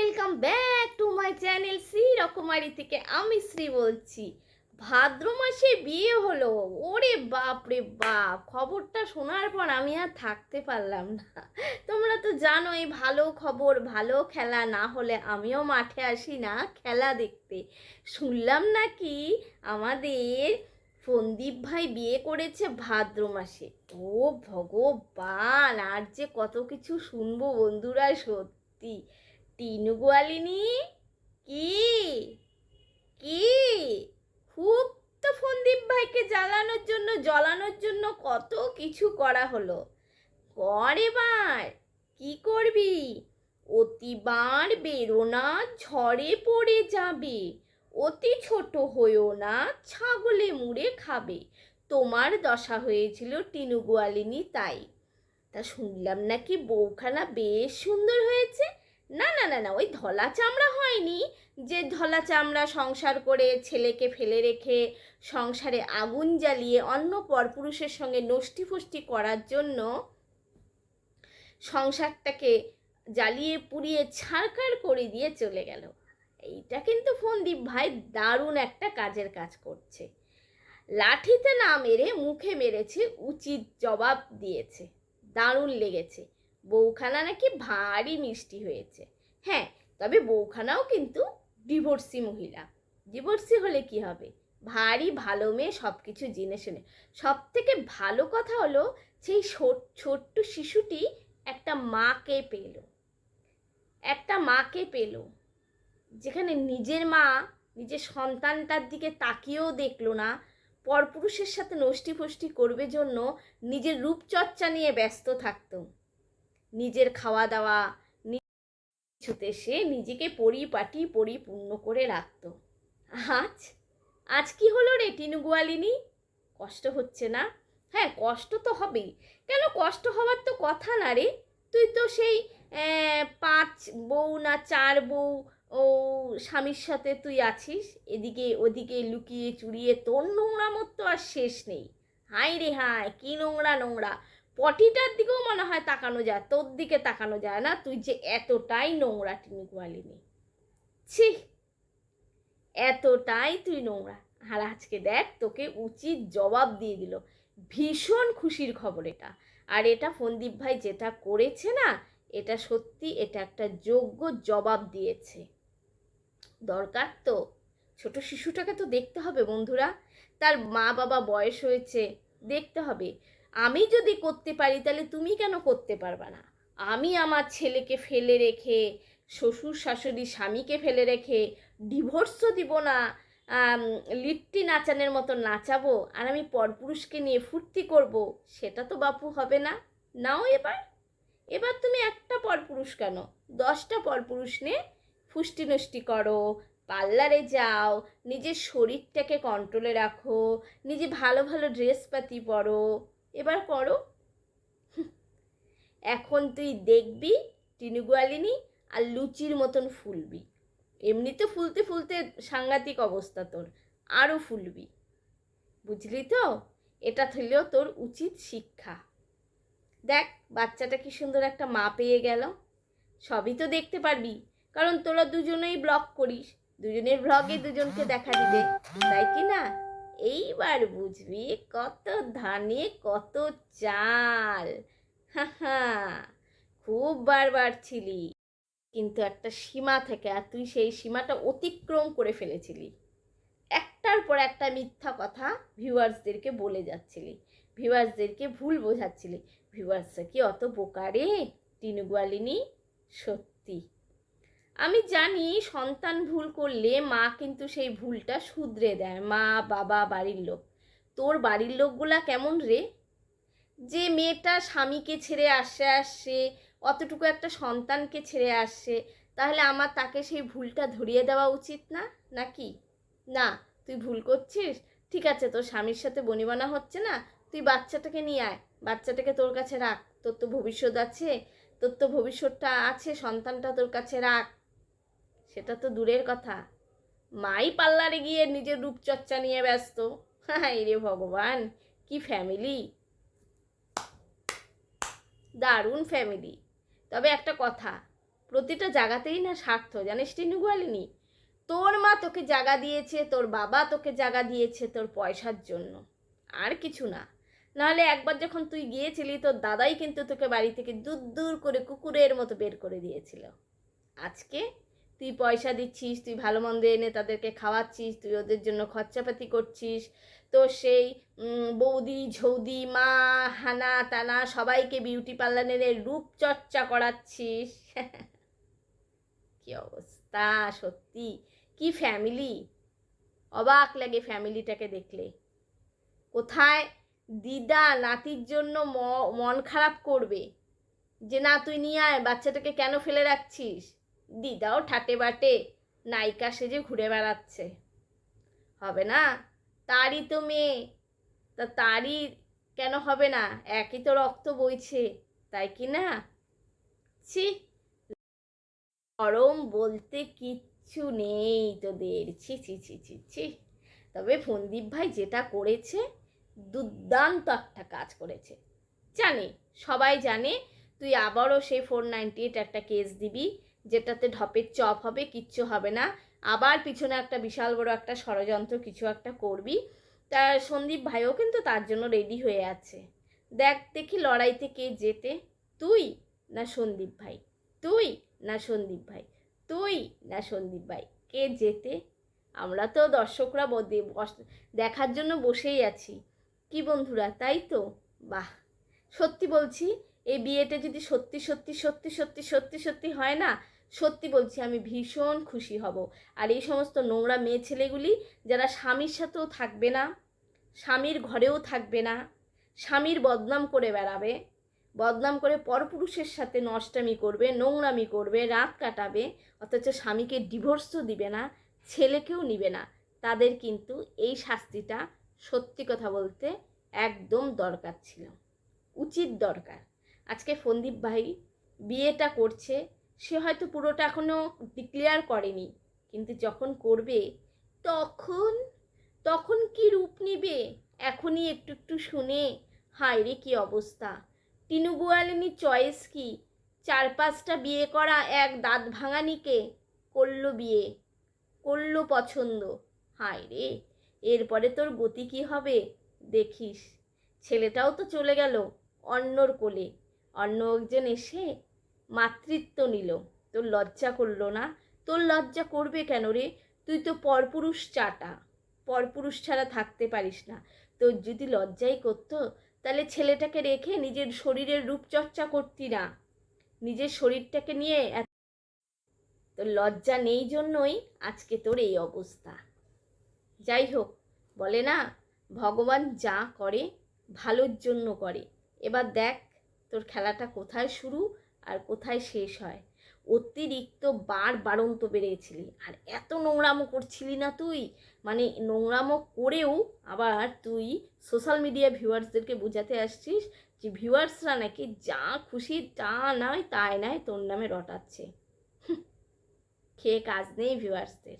Welcome back to my channel Shri Rokomari থেকে আমি শ্রী বলছি। ভাদ্র মাসে বিয়ে হলো। ওরে বাপ রে বাপ, খবরটা শোনার পর আমি আর থাকতে পারলাম না। তোমরা তো জানোই, ভালো খবর, ভালো খেলা, না হলে আমিও মাঠে আসি না খেলা দেখতে। শুনলাম নাকি আমাদের ফন্দীপ ভাই বিয়ে করেছে ভাদ্র মাসে। ও ভগবান, আর যে কত কিছু শুনব বন্ধুরা, সত্যি। টিনু গোয়ালিনী কি? কি? খুব তো ফন্দীপ ভাইকে জ্বালানোর জন্য, জ্বলানোর জন্য কত কিছু করা হলো। কর এবার, কি করবি? অতিবার বেরো না ঝড়ে পড়ে যাবে। অতি ছোট হয়েও না ছাগলে মুড়ে খাবে। তোমার দশা হয়েছিল টিনু গোয়ালিনী তাই। তা শুনলাম নাকি বউখানা বেশ সুন্দর হয়েছে। না না না না, ওই ধলা চামড়া হয়নি। যে ধলা চামড়া সংসার করে ছেলেকে ফেলে রেখে সংসারে আগুন জ্বালিয়ে অন্য পরপুরুষের সঙ্গে নষ্টি ফষ্টি করার জন্য সংসারটাকে জ্বালিয়ে, পুড়িয়ে ছাড়কার করে দিয়ে চলে গেল। এইটা কিন্তু ফন্দীপ ভাই দারুণ একটা কাজের কাজ করছে। লাঠিতে না মেরে মুখে মেরেছে, উচিত জবাব দিয়েছে। দারুণ লেগেছে। বউখানা নাকি ভারী মিষ্টি হয়েছে। হ্যাঁ তবে বউখানাও কিন্তু ডিভোর্সি মহিলা। ডিভোর্সি হলে কি হবে? ভারী, ভালো মেয়ে সব কিছু জেনে শুনে। সব থেকে ভালো কথা হলো সেই ছোট- ছোট্ট শিশুটি একটা মাকে পেল। একটা মাকে পেল, যেখানে নিজের মা নিজের সন্তানটার দিকে তাকিয়েও দেখল না। পরপুরুষের সাথে নষ্টি ফষ্টি করবে জন্য নিজের রূপচর্চা নিয়ে ব্যস্ত থাকতো। নিজের খাওয়া দাওয়া কিছুতে সে নিজেকে পরিপাটি, পরিপূর্ণ করে রাখতো। আজ? আজ কি হলো রে টিনু গোয়ালিনী কষ্ট হচ্ছে না? হ্যাঁ কষ্ট তো হবেই। কেন কষ্ট হওয়ার তো কথা না রে? তুই তো সেই পাঁচ বউ না চার বউ ও স্বামীর সাথে তুই আছিস। এদিকে ওদিকে লুকিয়ে চুরিয়ে তোর নোংরামোর তো আর শেষ নেই। হাই রে হাই কি নোংরা নোংরা। পটিটার দিকেও মনে হয় তাকানো যায়, তোর দিকে তাকানো যায় না, তুই যে এতটাই নোংরা টিনি গোয়ালিনি। ছি, এতটাই তুই নোংরা। আর আজকে দেখ, তোকে উচিত জবাব দিয়ে দিল। ভীষণ খুশির খবর এটা। আর এটা ফন্দীপ ভাই যেটা করেছে না, এটা সত্যি, এটা একটা যোগ্য জবাব দিয়েছে। দরকার তো। ছোট শিশুটাকে তো দেখতে হবে বন্ধুরা। তার মা বাবা বয়স হয়েছে, দেখতে হবে। আমি যদি করতে পারি, তাহলে তুমি কেন করতে পারবে না? আমি আমার ছেলেকে ফেলে রেখে, শ্বশুর শাশুড়ি স্বামীকে ফেলে রেখে ডিভোর্সও দিব না লিট্টি নাচানের মতো নাচাবো, আর আমি পরপুরুষকে নিয়ে ফুর্তি করব, সেটা তো বাপু হবে না। নাও এবার। এবার তুমি একটা পরপুরুষ কেন? দশটা পরপুরুষ নিয়ে ফুষ্টি নষ্টি করো, পার্লারে যাও, নিজের শরীরটাকে কন্ট্রোলে রাখো, নিজে ভালো ভালো ড্রেস পাতি পরো। এবার করো। এখন তুই দেখবি টিনুগুয়ালিনী আর লুচির মতন ফুলবি। এমনিতে ফুলতে ফুলতে সাংঘাতিক অবস্থা তোর, আরও ফুলবি। বুঝলি তো? এটা হলেও তোর উচিত শিক্ষা। দেখ, বাচ্চাটা কি সুন্দর একটা মা পেয়ে গেল। সবই তো দেখতে পারবি, কারণ তোরা দুজনেই ব্লগ করিস। দুজনের ব্লগে দুজনকে দেখা দিবে, তাই কি না? এইবার বুঝবি কত ধানে, কত চাল। হা হা, খুব বারবার ছিলি। কিন্তু একটা সীমা থেকে, আর তুই সেই সীমাটা অতিক্রম করে ফেলেছিলি। একটার পর একটা মিথ্যা কথা ভিউয়ার্সদেরকে বলে যাচ্ছিলি। ভিউয়ার্সদেরকে ভুল বোঝাচ্ছিলি। ভিউয়ার্সরা কি অত বোকা রে টিনু গোয়ালিনী সত্যি। আমি জানি সন্তান ভুল করলে মা কিন্তু সেই ভুলটা শুধরে দেয়, মা, বাবা, বাড়ির লোক। তোর বাড়ির লোকগুলা কেমন রে? যে মেয়েটা স্বামীকে ছেড়ে আসে আসছে অতটুকু একটা সন্তানকে ছেড়ে আসছে তাহলে আমার তাকে সেই ভুলটা ধরিয়ে দেওয়া উচিত না? নাকি? না, তুই ভুল করছিস? ঠিক আছে, তোর স্বামীর সাথে বনিবনা হচ্ছে না, তুই বাচ্চাটাকে নিয়ে আয়। বাচ্চাটাকে তোর কাছে রাখ। তোর তো ভবিষ্যৎ আছে, তোর তো ভবিষ্যৎটা আছে, সন্তানটা তোর কাছে রাখ। সেটা তো দূরের কথা। মাই পার্লারে গিয়ে নিজের রূপচর্চা নিয়ে ব্যস্ত। হাই রে ভগবান, কি ফ্যামিলি দারুণ ফ্যামিলি তবে একটা কথা, প্রতিটা জায়গাতেই না স্বার্থ, জানিস টিনু গোয়ালিনী? তোর মা তোকে জায়গা দিয়েছে, তোর বাবা তোকে জায়গা দিয়েছে তোর পয়সার জন্য। আর কিছু না। নাহলে একবার যখন তুই গিয়েছিলি, তোর দাদাই কিন্তু তোকে বাড়ি থেকে দূর দূর করে কুকুরের মতো বের করে দিয়েছিল। আজকে তুই পয়সা দিচ্ছিস, তুই ভালো মন্দ এনে তাদেরকে খাওয়াচ্ছিস, তুই ওদের জন্য খরচাপাতি করছিস। তো সেই বৌদি, ঝৌদি, মা, হানা, তানা সবাইকে বিউটি পার্লারের রূপচর্চা করাচ্ছিস। কি অবস্থা, সত্যি? কি ফ্যামিলি অবাক লাগে ফ্যামিলিটাকে দেখলে। কোথায় দিদা নাতির জন্য মন খারাপ করবে? যে না, তুই নিয়ে আয়, বাচ্চাটাকে কেন ফেলে রাখছিস? দিদাও ঠাটে বাটে, নায়িকা সেজে ঘুরে বেড়াচ্ছে। হবে না? তারই তো মেয়ে। তা তারই কেন হবে না? একই তো রক্ত বইছে, তাই কি না? ছি। গরম বলতে কিচ্ছু নেই তোদের। ছি ছি ছি ছি ছি। তবে ফন্দীপ ভাই যেটা করেছে, দুর্দান্ত একটা কাজ করেছে। জানি, সবাই জানে, তুই আবারও সেই ফোর নাইনটি এইট একটা কেস দিবি যেটাতে ঢপের চপ হবে, কিচ্ছু হবে না। আবার পিছনে একটা বিশাল বড় একটা ষড়যন্ত্র, কিছু একটা করবি। তা সন্দীপ ভাইও কিন্তু তার জন্য রেডি হয়ে আছে। দেখ, দেখি লড়াইতে কে জেতে। তুই না সন্দীপ ভাই? তুই না সন্দীপ ভাই? তুই না সন্দীপ ভাই? কে জেতে? আমরা তো দর্শকরা দেখার জন্য বসেই আছি। কি বন্ধুরা, তাই তো? বাহ! সত্যি বলছি, এই বিয়েটা যদি সত্যি সত্যি সত্যি সত্যি সত্যি সত্যি হয় না সত্যি বলছি, আমি ভীষণ খুশি হব। আর এই সমস্ত নোংরা মেয়ে ছেলেগুলি, যারা স্বামীর সাথেও থাকবে না, স্বামীর ঘরেও থাকবে না, স্বামীর বদনাম করে বেড়াবে, বদনাম করে পরপুরুষের সাথে নষ্টামি করবে, নোংরামি করবে, রাত কাটাবে, অথচ স্বামীকে ডিভোর্সও দিবে না, ছেলেকেও নিবে না, তাদের কিন্তু এই শাস্তিটা সত্যি কথা বলতে একদম দরকার ছিল, উচিত দরকার। আজকে ফন্দীপ ভাই বিয়েটা করছে সে হয়তো পুরোটা এখনও ডিক্লেয়ার করেনি। কিন্তু যখন করবে, তখন তখন কি রূপ নেবে? এখনই একটু একটু শুনে, হায় রে কী অবস্থা। টিনু গোয়ালিনীর চয়েস কি? চার পাঁচটা বিয়ে করা এক দাঁত ভাঙানিকে করল বিয়ে, করল পছন্দ। হায় রে, এরপরে তোর গতি কি হবে? দেখিস। ছেলেটাও তো চলে গেল অন্যর কোলে। অন্য একজন এসে মাতৃত্ব নিল। তোর লজ্জা করল না? তোর লজ্জা করবে কেন রে? তুই তো পরপুরুষ চাটা। পরপুরুষ ছাড়া থাকতে পারিস না। তোর যদি লজ্জাই করতো, তাহলে ছেলেটাকে রেখে নিজের শরীরের রূপচর্চা করতি না। নিজের শরীরটাকে নিয়ে এত- তোর লজ্জা নেই জন্যই আজকে তোর এই অবস্থা। যাই হোক, বলে না, ভগবান যা করে ভালোর জন্য করে। এবার দেখ, তোর খেলাটা কোথায় শুরু? আর কোথায় শেষ হয়? অতিরিক্ত বার বাড়ন্ত বেড়েছিলি। আর এত নোংরামো করছিলি না তুই? মানে নোংরামো করেও আবার তুই সোশ্যাল মিডিয়া ভিউয়ার্সদেরকে বোঝাতে আসছিস যে ভিউয়ার্সরা নাকি যা খুশি তা নয়, তাই নয়, তোর নামে রটাচ্ছে। খেয়ে কাজ নেই ভিউয়ার্সদের,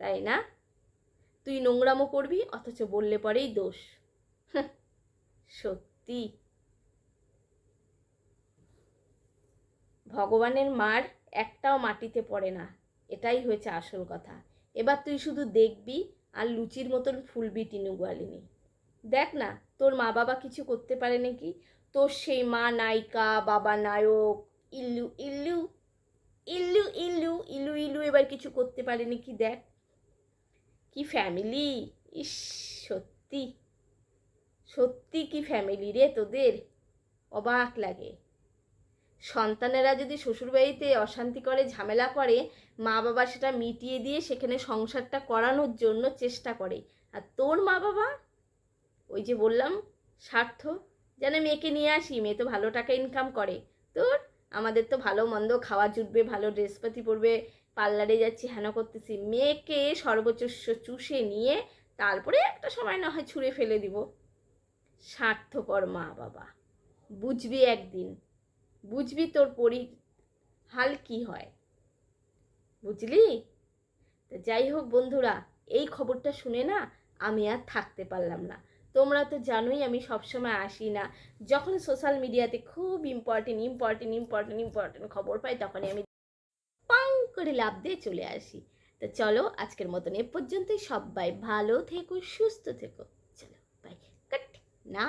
তাই না? তুই নোংরামো করবি, অথচ বললে পরেই দোষ। সত্যি। ভগবানের মার একটাও মাটিতে পড়ে না। এটাই হয়েছে আসল কথা। এবার তুই শুধু দেখবি আর লুচির মতন ফুলবি টিনু গোয়ালিনী দেখ না, তোর মা বাবা কিছু করতে পারে নাকি? তোর সেই মা নায়িকা, বাবা নায়ক, ইল্লু ইল্লু ইল্লু ইল্লু, ইলু ইলু এবার কিছু করতে পারে নাকি দেখ? কি ফ্যামিলি ইস, সত্যি। সত্যি কি ফ্যামিলি রে তোদের? অবাক লাগে। সন্তানেরা যদি শ্বশুরবাড়িতে অশান্তি করে, ঝামেলা করে মা বাবা সেটা মিটিয়ে দিয়ে সেখানে সংসারটা করানোর জন্য চেষ্টা করে। আর তোর মা বাবা ওই যে বললাম, স্বার্থ। যেন মেয়েকে নিয়ে আসি, মেয়ে তো ভালো টাকা ইনকাম করে। তোর? আমাদের তো ভালো মন্দ খাওয়া জুটবে, ভালো ড্রেসপাতি পরবে, পার্লারে যাচ্ছি, হেন করতেছি। মেয়েকে সর্বোচ্চ চুষে নিয়ে তারপরে একটা সময় না হয় ছুঁড়ে ফেলে দিব। স্বার্থপর মা বাবা বুঝবি একদিন। বুঝবি তোর পরি হাল কি হয়। বুঝলি? যাই হোক বন্ধুরা, এই খবরটা শুনে না আমি আর থাকতে পারলাম না। তোমরা তো জানোই আমি সবসময় আসি না। যখন সোশ্যাল মিডিয়াতে খুব ইম্পর্টেন্ট ইম্পর্টেন্ট ইম্পর্টেন্ট ইম্পর্টেন্ট খবর পাই, তখনই আমি পাং করে লাভ দিয়ে চলে আসি। তো চলো আজকের মতন এ পর্যন্তই। সবাই ভালো থেকো, সুস্থ থেকো। চলো বাই কাট না